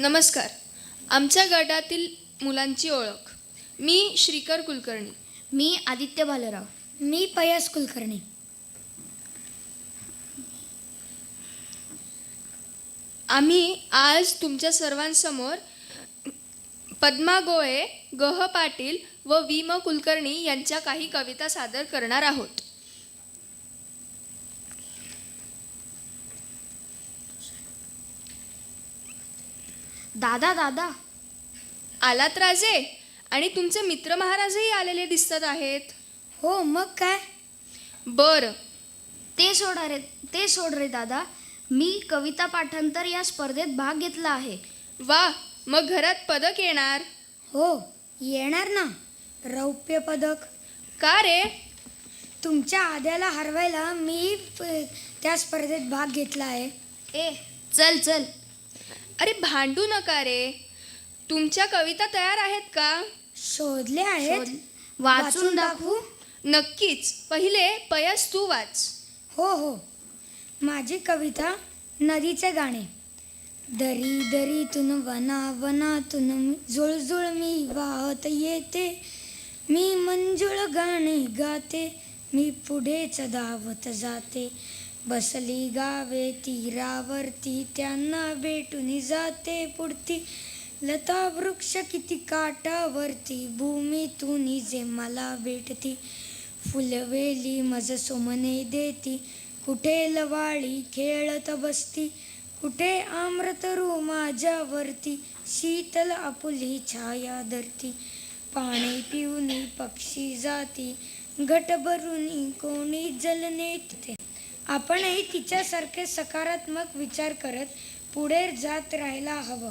नमस्कार. आमच्या गटातील मुलांची ओळख. मी श्रीकर कुलकर्णी. मी आदित्य भालेराव मी पयस कुलकर्णी. आम्ही आज तुमच्या सर्वांसमोर पद्मा गोळे गह पाटील व वी म कुलकर्णी यांच्या काही कविता सादर करणार आहोत. दादा दादा. आलात राजे? आणि तुमचे मित्र महाराजही आलेले दिसत आहेत. हो मग काय? बरं. ते सोड रे ते सोड रे दादा. मी कविता पाठांतर या स्पर्धेत भाग घेतला आहे. वा मग घरात पदक येणार? हो येणार ना. रौप्य पदक. का रे? तुमच्या आद्याला हरवायला मी प- त्या स्पर्धेत भाग घेतला आहे. ए चल चल. अरे भांडू नका रे. तुमच्या कविता तयार आहेत का? शोधले आहेत. वाचून दाखवू? नक्कीच. पहिले पयस तू वाच. हो हो. माझी कविता नदीचे गाणे. दरी दरीतून वना वनातून जुळजुळ मी वाहत येते. मी मंजुळ गाणे गाते. मी पुढेच धावत जाते. बसली गावे तीरावरती त्यांना भेटून जाते पुढती. लता वृक्ष किती काटावरती भूमीतून जे मला भेटती. फुलवेली मज सोमने देती कुठे लवाळी खेळत बसती. कुठे आम्रतरू माझ्यावरती शीतल आपुली छाया धरती. पाणी पिऊनी पक्षी जाती घट भरूनी कोणी जलने आपणही तिच्यासारखे सकारात्मक विचार करत पुढे जात राहायला हवं.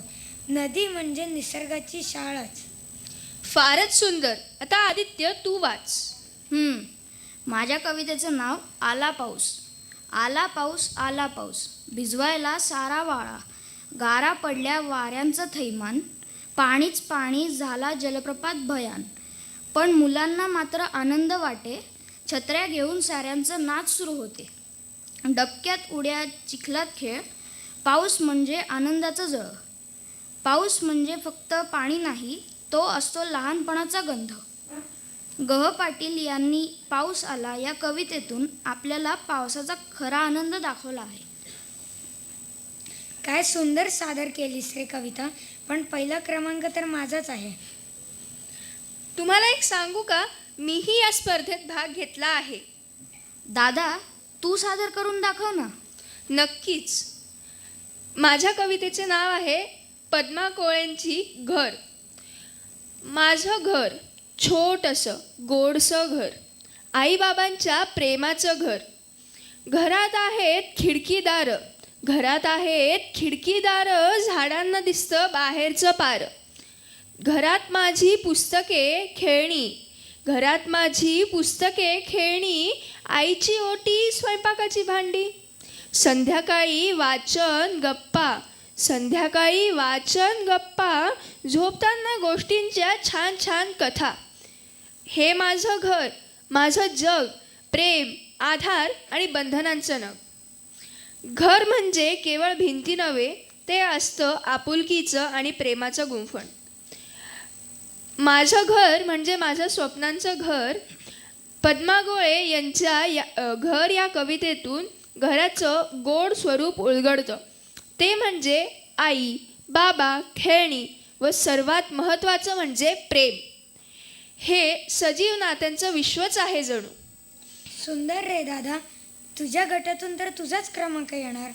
नदी म्हणजे निसर्गाची शाळाच. फारच सुंदर. आता आदित्य तू वाच. हम्म, माझ्या कवितेचं नाव आला पाऊस. आला पाऊस आला पाऊस. भिजवायला सारा वाळा. गारा पडल्या वाऱ्यांचं थैमान. पाणीच पाणी झाला जलप्रपात भयान. पण मुलांना मात्र आनंद वाटे. छत्र्या घेऊन साऱ्यांचं नाच सुरू होते. डबक्यात उड्या चिखलात खेळ. पाऊस म्हणजे आनंदाचं जळ. पाऊस म्हणजे फक्त पाणी नाही तो असतो लहानपणाचा गंध. गह पाटील यांनी पाऊस आला या कवितेतून आपल्याला पावसाचा खरा आनंद दाखवला आहे. काय सुंदर सादर केलीस रे कविता पण पहिला क्रमांक तर माझाच आहे. तुम्हाला एक सांगू का? मीही या स्पर्धेत भाग घेतला आहे. दादा तू सादर करून दाखव ना. नक्कीच. माझ्या कवितेचे नाव आहे पद्मा कोळेंची घर. माझं घर छोटंसं गोडसं घर. आईबाबांच्या प्रेमाचं घर. घरात आहेत खिडकीदार. घरात आहेत खिडकीदार झाडांना दिसतं बाहेरचं पार. घरात माझी पुस्तके खेळणी घरात माझी पुस्तके खेळणी आईची ओटी स्वयंपाकाची भांडी. संध्याकाळी वाचन गप्पा. संध्याकाळी वाचन गप्पा. झोपताना गोष्टींच्या छान छान कथा. हे माझं घर माझं जग प्रेम आधार आणि बंधनांचं नग. घर म्हणजे केवळ भिंती नव्हे ते असतं आपुलकीचं आणि प्रेमाचं गुंफण. माझं घर म्हणजे माझं स्वप्नांचं घर पद्मा गोळे यांच्या या घर या कवितेतून घराचं गोड स्वरूप उलगडतं. ते म्हणजे आई बाबा खेळणी व सर्वात महत्त्वाचं म्हणजे प्रेम. हे सजीव नात्यांचं विश्वच आहे जणू. सुंदर रे दादा तुझ्या गटातून तर तुझाच क्रमांक येणार.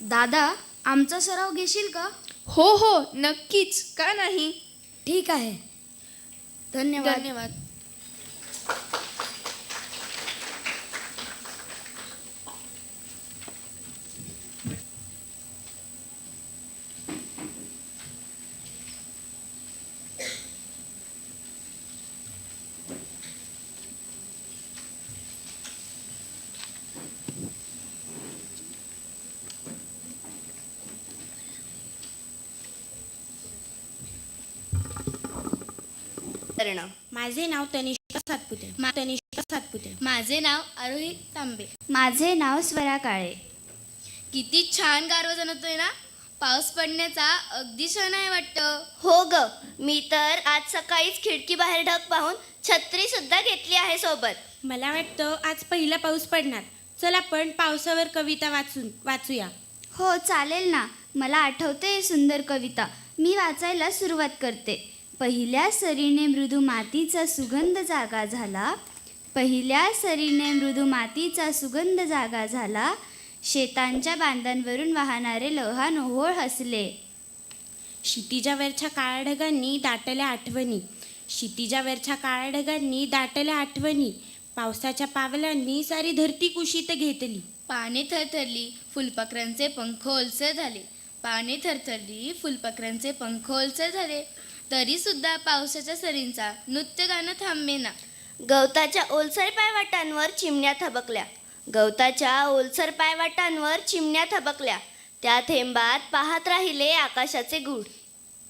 दादा आमचा सराव घेशील का? हो हो नक्कीच. का नाही? ठीक आहे. धन्यवाद. धन्यवाद. माझे नाव तनिष्का सातपुते. मा तनिष्का सातपुते. माझे नाव आरोही तांबे. माझे नाव स्वरा काळे. किती छान गारवा जाणवतोय ना? पाऊस पडण्याचा अगदी क्षण आहे वाटतं. हो ग. मी तर आज सकाळीच खिडकी बाहेर ढग पाहून छत्री सुद्धा घेतली आहे सोबत. मला वाटतं आज पहिला पाऊस पडणार. चल आपण पावसावर कविता वाचून वाचूया. हो चालेल ना. मला आठवते सुंदर कविता. मी वाचायला सुरुवात करते. पहिल्या सरीने मृदू मातीचा सुगंध जागा झाला. पहिल्या सरीने मृदू मातीचा सुगंध जागा झाला. शेतांच्या बांधांवरून वाहणारे लहान ओहोळ हसले. क्षितिजावरच्या काळ्या ढगांनी दाटल्या आठवणी. क्षितिजावरच्या काळ्या ढगांनी दाटल्या आठवणी. पावसाच्या पावलांनी सारी धरती कुशीत घेतली. पाने थरथरली फुलपाखरांचे पंख ओलसर झाले. पाने थरथरली फुलपाखरांचे पंख ओलसर झाले. तरी सुद्धा पावसाच्या सरींचा नृत्य गाणं थांबेना गवताच्या ओलसर पायवाटांवर चिमण्या थबकल्या. गवताच्या ओलसर पायवाटांवर चिमण्या थबकल्या. त्या थेंबात पाहत राहिले आकाशाचे गूढ.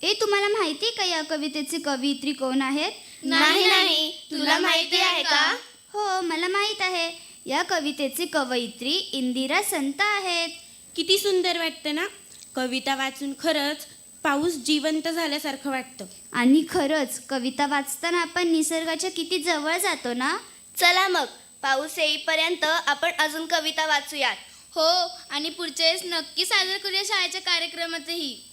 ए तुम्हाला माहिती का या कवितेचे कवयित्री कोण आहेत? नाही नाही. तुला माहिती आहे का? हो मला माहीत आहे. या कवितेचे कवयित्री इंदिरा संत आहेत. किती सुंदर वाटतं ना? कविता वाचून खरंच पाऊस जिवंत झाल्यासारखं वाटतं. आणि खरंच कविता वाचताना आपण निसर्गाच्या किती जवळ जातो ना? चला मग पाऊस येईपर्यंत आपण अजून कविता वाचूयात. हो आणि पुढच्या वेळेस नक्की सादर करूया शाळेच्या कार्यक्रमातही.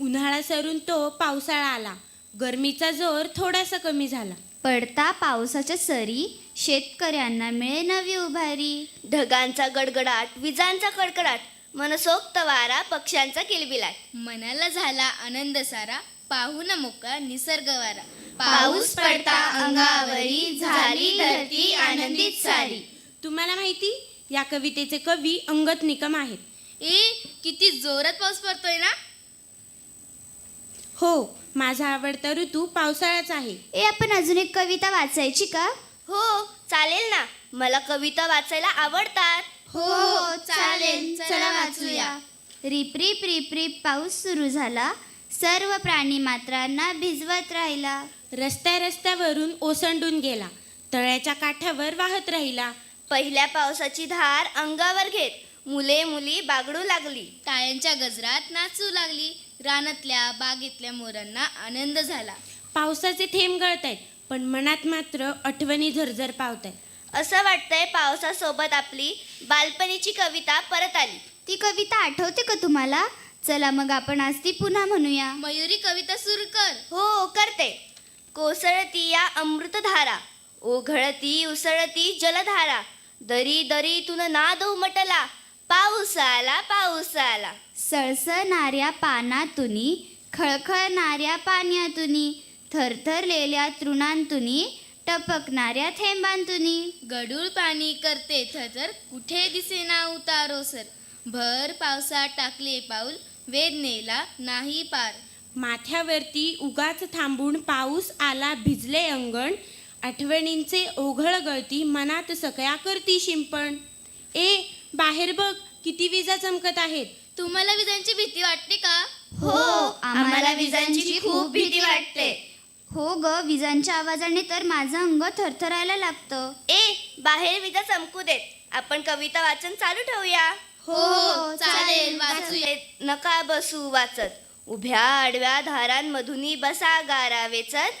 उन्हाळा सरून तो पावसाळा आला. गरमीचा जोर थोडासा कमी झाला. पडता पावसाच्या सरी शेतकऱ्यांना मिळे नवी उभारी. ढगांचा गडगडाट विजांचा कडकडाट मनसोक्त वारा पक्ष्यांचा किलबिलाट. मनाला झाला आनंद सारा पाहू न मोका निसर्ग वारा पाऊस पडता अंगावरी झाली धरती आनंदित सारी. तुम्हाला माहिती या कवितेचे कवी अंगत निकम आहेत. ए किती जोरात पाऊस पडतोय ना? हो माझा आवडता ऋतू पावसाळाच आहे. ए आपण अजून एक कविता वाचायची का? हो चालेल ना. मला कविता वाचायला आवडतात. हो हो चालेल. चला वाचूया. रिप रिप रिप रिप पाऊस सुरू झाला. सर्व प्राणी मात्रांना भिजवत राहिला. रस्त्या रस्त्यावरून ओसंडून गेला. तळ्याच्या काठावर वाहत राहिला. पहिल्या पावसाची धार अंगावर घेत मुले मुली बागडू लागली. टाळ्यांच्या गजरात नाचू लागली. रानातल्या बागेतल्या मोरांना आनंद झाला. पावसाचे थेंब गळत आहेत पण मनात मात्र आठवणी झरझर पावत आहेत असं वाटतंय पावसासोबत आपली बालपणीची कविता परत आली. ती कविता आठवते का तुम्हाला? चला मग आपण आज ती पुन्हा म्हणूया. मयुरी कविता सुरू कर. हो करते. कोसळती या अमृतधारा ओघळती उसळती जलधारा दरी दरीतून नाद उमटला पाऊस आला पाऊस आला सळसळणाऱ्या पानातुनी खळखळणाऱ्या पाण्यातुनी थरथरलेल्या तृणांतुनी टपकणाऱ्या थेंबांतुनी. गडूळ पाणी करते थरथर कुठे दिसेना उतारो सर. भर पावसात टाकले पाऊल वेद नेला नाही पार. माथ्यावरती उगाच थांबून पाऊस आला भिजले अंगण आठवणींचे ओघळ गळती मनात सकया करती शिंपण. ए बाहेर बघ किती विजा चमकत आहेत. तुम्हाला विजांची भीती वाटते का? हो आम्हाला विजांची खूप भीती वाटते. हो ग विजांच्या आवाजाने तर माझं अंग थरथरायला लागतं. ए बाहेर विजा चमकू देत. आपण कविता वाचन चालू ठेवूया. हो चालेल वाचूया. ए, नका बसू वाचत. उभ्या आडव्या धारांमधूनही बसा गारा वेचत.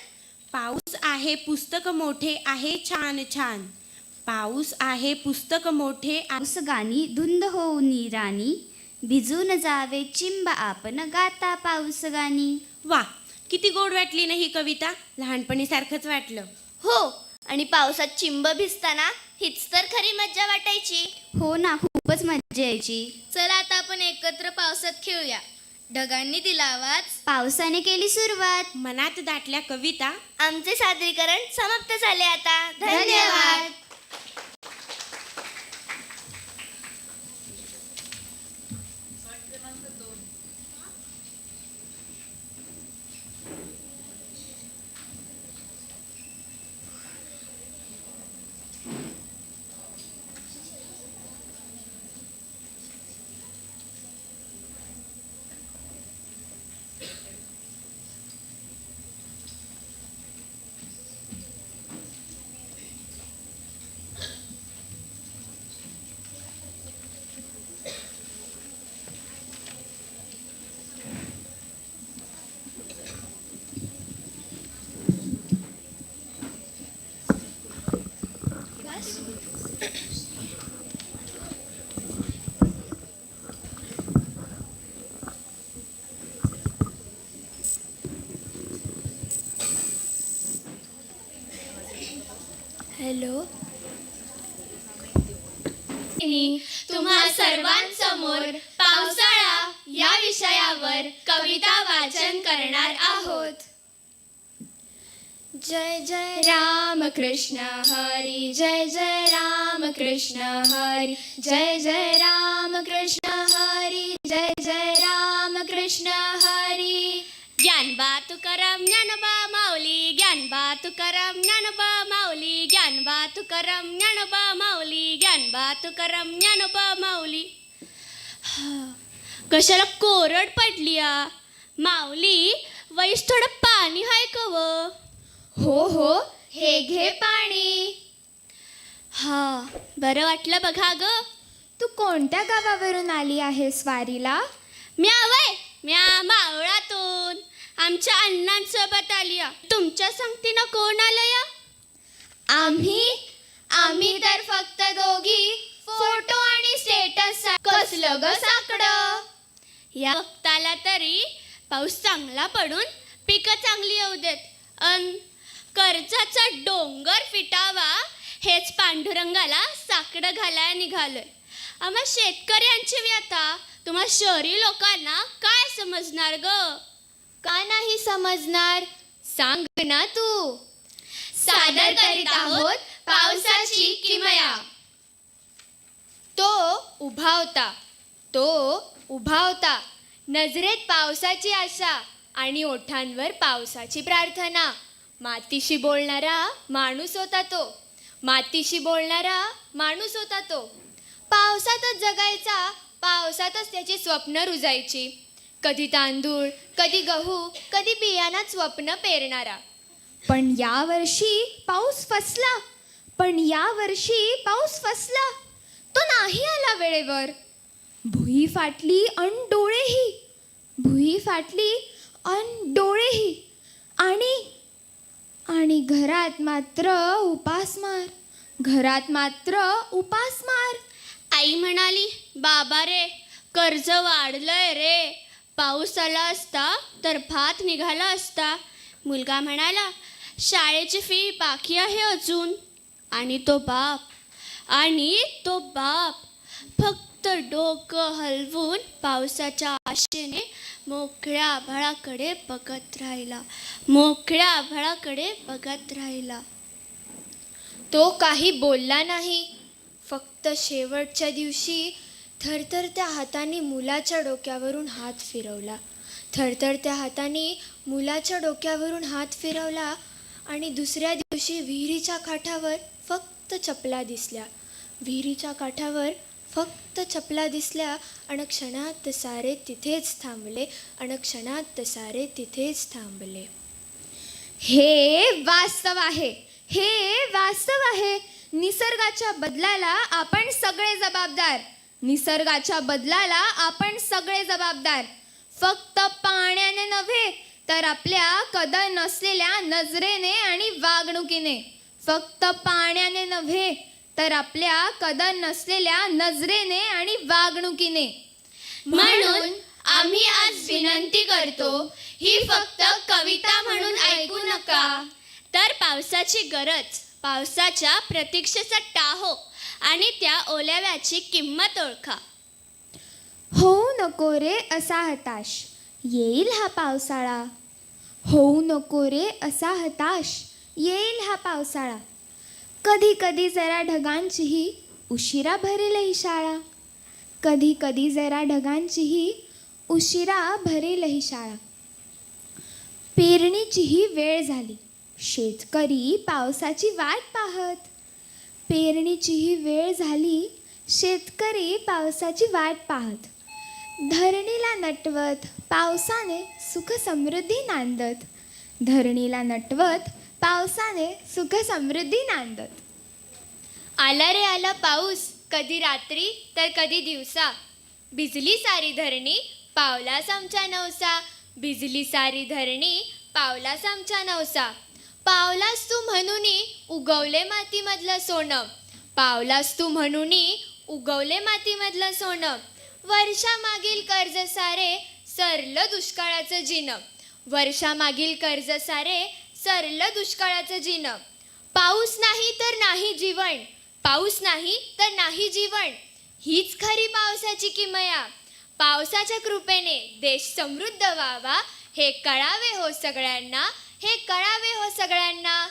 पाऊस आहे पुस्तक मोठे आहे छान छान. पाऊस आहे पुस्तक मोठे आ- पाऊस गाणी धुंद होऊन राणी. भिजून जावे चिंब आपण गाता पाऊस गाणी. वा किती गोड वाटली ना ही कविता? लहानपणी सारखंच वाटलं. हो आणि पावसात चिंब भिजताना हीच तर खरी मज्जा वाटायची. हो ना खूपच मजा यायची. चला आता आपण एकत्र पावसात खेळूया. ढगांनी दिला आवाज. पावसाने केली सुरुवात. मनात दाटल्या कविता. आमचे सादरीकरण समाप्त झाले आता. धन्यवाद. कृष्ण हरी जय जय राम कृष्ण हरी जय जय राम कृष्ण हरी जय जय राम कृष्ण हरी। ज्ञानबा तुकाराम ज्ञानबा माऊली ज्ञानबा तुकाराम ज्ञानबा माऊली ज्ञानबा तुकाराम ज्ञानबा माऊली ज्ञानबा तुकाराम ज्ञानबा माऊली। कशाला कोरड पडली आ? माऊली वैस थोडं पाणी हाय का व हो हो हे घे पाणी. हा बरं वाटलं बघा ग. तू कोणत्या गावावरून आली आहेस वारीला? म्या वय म्या मावळातून. आमच्या अण्णांसोबत आली आ. तुमच्या संगतीनं कोण आलं या आम्ही? आम्ही तर फक्त दोघी. फोटो आणि स्टेटस कसलं ग साकडं? या वक्ताला तरी पाऊस चांगला पडून पिकं चांगली येऊ देत. अन कर्जाचा डोंगर फिटावा हेच पांडुरंगाला साकडं घालाय निघालोय. आम्हा शेतकऱ्यांची व्यथा तुम्हा शहरी लोकांना काय समजणार ग? का नाही समजणार. सांग ना तू. सादर करीत आहोत पावसाची किमया. तो उभा होता. तो उभा होता. नजरेत पावसाची आशा आणि ओठांवर पावसाची प्रार्थना. मातीशी बोलणारा माणूस होता तो. मातीशी बोलणारा माणूस होता तो. पावसातच जगायचा पावसातच त्याची स्वप्न रुजायची. कधी तांदूळ कधी गहू कधी बियाणात स्वप्न पेरणारा. पण यावर्षी पाऊस फसला. पण यावर्षी पाऊस फसला. तो नाही आला वेळेवर. भुई फाटली अन डोळेही. भुई फाटली अन डोळेही. आणि आणि घरात मात्र उपासमार घरात मात्र उपासमार आई म्हणाली बाबा रे कर्ज वाढलंय रे. पाऊस आला असता तर भात निघाला असता. मुलगा म्हणाला शाळेची फी बाकी आहे अजून. आणि तो बाप. आणि तो बाप. फक्त डोकं हलवून पावसाच्या आशेने मोकळ्या आभाळाकडे बघत राहिला. मोकळ्या आभाळाकडे बघत राहिला. तो काही बोलला नाही. फक्त शेवटच्या दिवशी थरथरत्या हाताने मुलाच्या डोक्यावरून हात फिरवला. थरथरत्या हाताने मुलाच्या डोक्यावरून हात फिरवला आणि दुसऱ्या दिवशी विहिरीच्या काठावर फक्त चपला दिसल्या. विहिरीच्या काठावर फक्त चपला दिसल्या आणि क्षणात सारे तिथेच थांबले. आणि क्षणात सारे तिथेच थांबले. हे वास्तव आहे. हे वास्तव आहे. निसर्गाच्या बदलाला आपण सगळे जबाबदार. निसर्गाच्या बदलाला आपण सगळे जबाबदार. फक्त पाण्याने नव्हे तर आपल्या कदर नसलेल्या नजरेने आणि वागणुकीने. फक्त पाण्याने नव्हे तर आपल्या कदर नसलेल्या नजरेने आणि वागणुकीने. म्हणून आम्ही आज विनंती करतो ही फक्त कविता म्हणून ऐकू नका. तर पावसाची गरज पावसाच्या प्रतीक्षेचा टाहो आणि त्या ओल्याव्याची किंमत ओळखा. होऊ नको रे असा हताश येईल हा पावसाळा. होऊ नको रे असा हताश येईल हा पावसाळा. कधी कधी जरा ढगांचीही उशिरा भरेल ही शाळा. कधी कधी जरा ढगांचीही उशिरा भरेल ही शाळा. पेरणीचीही वेळ झाली. शेतकरी पावसाची वाट पाहत. पेरणीचीही वेळ झाली शेतकरी पावसाची वाट पाहत. धरणीला नटवत पावसाने सुख समृद्धी नांदत. धरणीला नटवत पावसाने सुख समृद्धी नांदत. आला रे आला पाऊस कधी रात्री तर कधी दिवसा. भिजली सारी धरणी पावलास आमच्या नवसा. भिजली सारी धरणी पावलास आमच्या नवसा. पावलास तू म्हणूनी उगवले मातीमधलं सोनं. पावलास तू म्हणूनी उगवले मातीमधलं सोनं. वर्षा मागील कर्ज सारे सरलं दुष्काळाचं जिन. वर्षा मागील कर्ज सारे सरलं दुष्काळाचं जिनं. पाऊस नाही तर नाही जीवन. पाऊस नाही तर नाही जीवन. हीच खरी पावसाची किमया. पावसाच्या कृपेने देश समृद्ध व्हावा. हे कळावे हो सगळ्यांना. हे कळावे हो सगळ्यांना.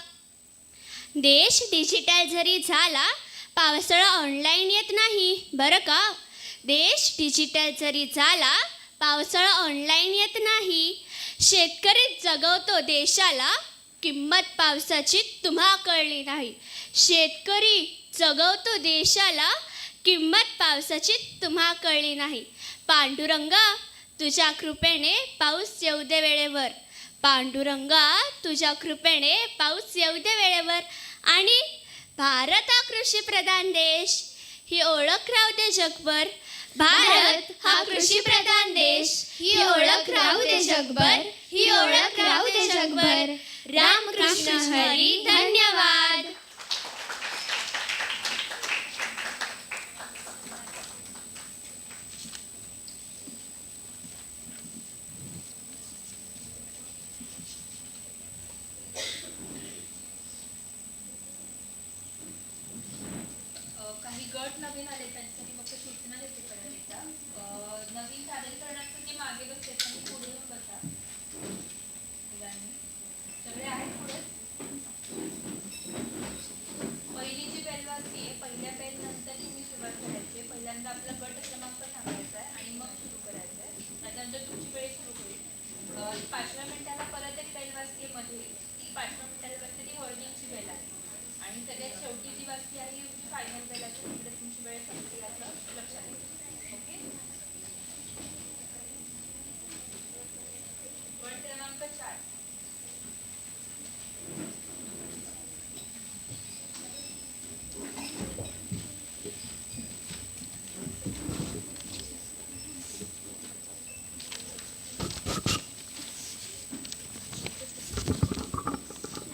देश डिजिटल जरी झाला पावसाळा ऑनलाईन येत नाही बरं का? देश डिजिटल जरी झाला पावसाळा ऑनलाईन येत नाही. शेतकरी जगवतो देशाला किंमत पावसाची तुम्हा कळली नाही. शेतकरी जगवतो देशाला किंमत पावसाची तुम्हा कळली नाही. पांडुरंगा तुझ्या कृपेने पाऊस येऊ दे वेळेवर. पांडुरंगा तुझ्या कृपेने पाऊस येऊ दे वेळेवर. आणि भारत हा कृषीप्रधान देश ही ओळख राहू दे जगभर. भारत हा कृषीप्रधान देश ही ओळख राहू दे जगभर. ही ओळख राहू दे जगभर. रामकृष्ण हरी धन्यवाद. गट नवीन आले त्यांच्यासाठी फक्त सूचना देते परत नवीन अं, नवीन मागे बसते त्यांनी पुढे येऊन बसा. मुलांनी. सगळे आहेत पुढे?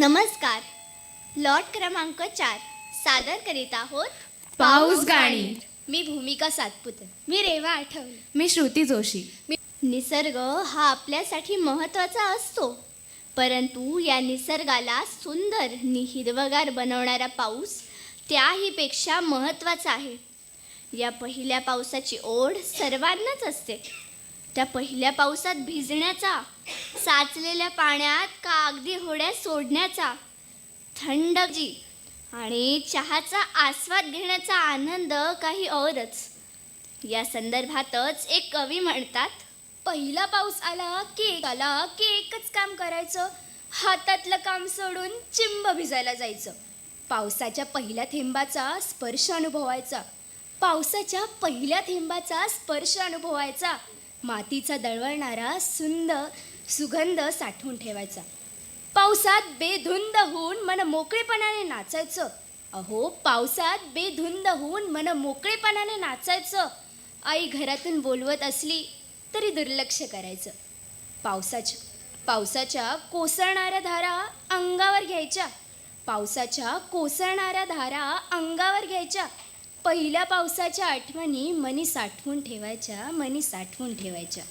नमस्कार. लॉट क्रमांक चार. सादर करीत आहोत पाऊस गाणी. मी भूमिका सातपुते. मी रेवा आठवले. मी श्रुती जोशी. निसर्ग हा आपल्यासाठी महत्त्वाचा असतो. परंतु या निसर्गाला सुंदर नि हिरवगार बनवणारा पाऊस त्याहीपेक्षा महत्त्वाचा आहे. या पहिल्या पावसाची ओढ सर्वांनाच असते. त्या पहिल्या पावसात भिजण्याचा साचलेल्या पाण्यात का अगदी होड्या सोडण्याचा थंड जी आणि चहाचा आस्वाद घेण्याचा आनंद काही औरच. या संदर्भातच एक कवी म्हणतात पहिला पाऊस आला की आला की एकच काम करायचं. हातातलं काम सोडून चिंब भिजायला जायचं. पावसाच्या पहिल्या थेंबाचा स्पर्श अनुभवायचा. पावसाच्या पहिल्या थेंबाचा स्पर्श अनुभवायचा. मातीचा दळवळणारा सुंदर सुगंध साठवून ठेवायचा. पावसात बेधुंद होऊन मन मोकळेपणाने नाचायचं. अहो पावसात बेधुंद होऊन मन मोकळेपणाने नाचायचं. आई घरातून बोलवत असली तरी दुर्लक्ष करायचं. पावसाच्या पावसाच्या कोसळणाऱ्या धारा अंगावर घ्यायच्या. पावसाच्या कोसळणाऱ्या धारा अंगावर घ्यायच्या. पहिल्या पावसाच्या आठवणी मनी साठवून ठेवायच्या मनी साठवून ठेवायच्या.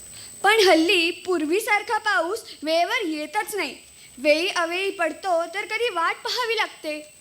पण हल्ली पूर्वीसारखा पाऊस वेळेवर येतच नाही. वेळी अवेळी पडतो तर कधी वाट पाहावी लागते.